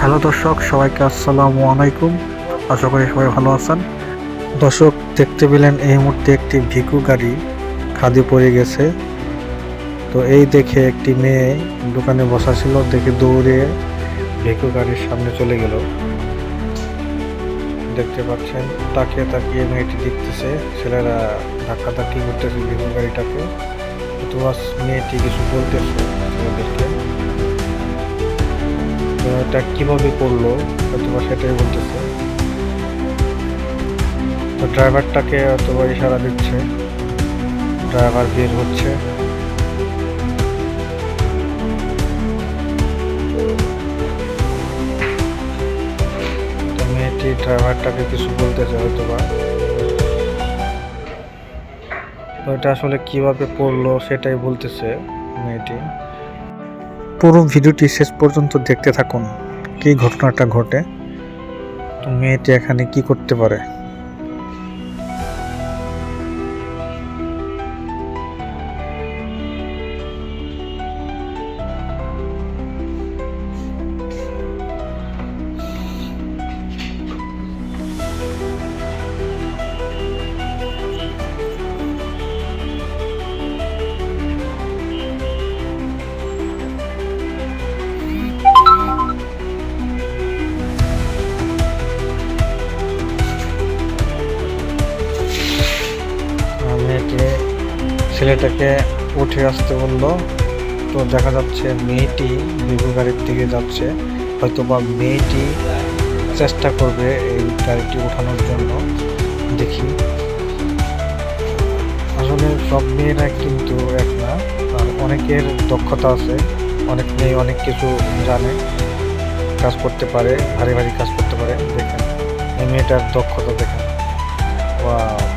Hello দর্শক, সবাইকে আসসালামু আলাইকুম। আশা করি সবাই ভালো আছেন। দর্শক, দেখতে পেলেন এই মুহূর্তে একটি ভিকু গাড়ি খাদে পড়ে গেছে। তো এই দেখে একটি মেয়ে দোকানে বসা ছিল, দেখে দৌড়ে ভিকু গাড়ির সামনে চলে গেল। দেখতে পাচ্ছেন, তাকিয়ে তাকিয়ে মেয়েটি দেখতেছে, ছেলেরা ধাক্কা ধাক্কি করতেছে ভিকু গাড়িটাকে। তোমার মেয়েটি কিছু বলতেছে ছেলেদেরকে। তো এটা কীভাবে করল হয়তোবা সেটাই বলতেছে। তো ড্রাইভারটাকে হয়তোবা ইশারা দিচ্ছে, ড্রাইভার বের হচ্ছে। মেয়েটি ড্রাইভারটাকে কিছু বলতেছে হয়তোবা তো এটা আসলে কীভাবে করল সেটাই বলতেছে মেয়েটি। পুরো ভিডিওটি শেষ পর্যন্ত দেখতে থাকুন। কি ঘটনাটা ঘটে? তো মেয়েটি এখানে কি করতে পারে? মেয়েটি ছেলেটাকে উঠে আসতে বলল, তো দেখা যাচ্ছে মেয়েটি বিভু গাড়ির দিকে যাচ্ছে। হয়তো বা মেয়েটি চেষ্টা করবে এই গাড়িটি ওঠানোর জন্য। দেখি। আসলে সব মেয়েরা কিন্তু এক না, আর অনেকের দক্ষতা আছে। অনেক মেয়ে অনেক কিছু জানে, কাজ করতে পারে, ভারী ভারী কাজ করতে পারে। দেখেন, এই মেয়েটার দক্ষতা দেখেন। Wow.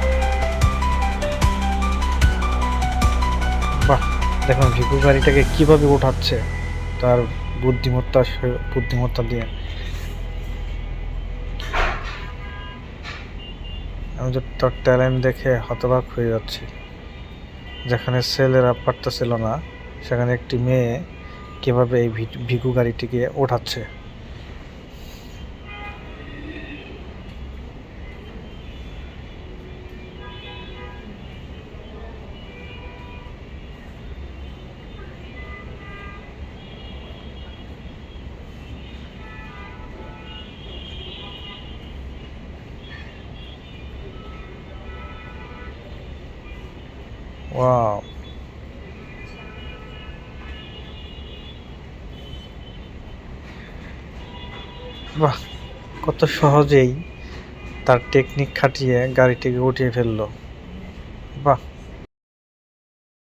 দেখুন ভিকু গাড়িটাকে কীভাবে ওঠাচ্ছে তার বুদ্ধিমত্তা বুদ্ধিমত্তা দিয়ে। আমি তো তার ট্যালেন্ট দেখে হতবাক হয়ে যাচ্ছি। যেখানে ছেলেরা পারতেছিল না, সেখানে একটি মেয়ে কীভাবে এই ভিকু গাড়িটিকে ওঠাচ্ছে? ওয়াও বাহ কত সহজেই তার টেকনিক খাটিয়ে গাড়িটিকে উঠিয়ে ফেলল। বাহ।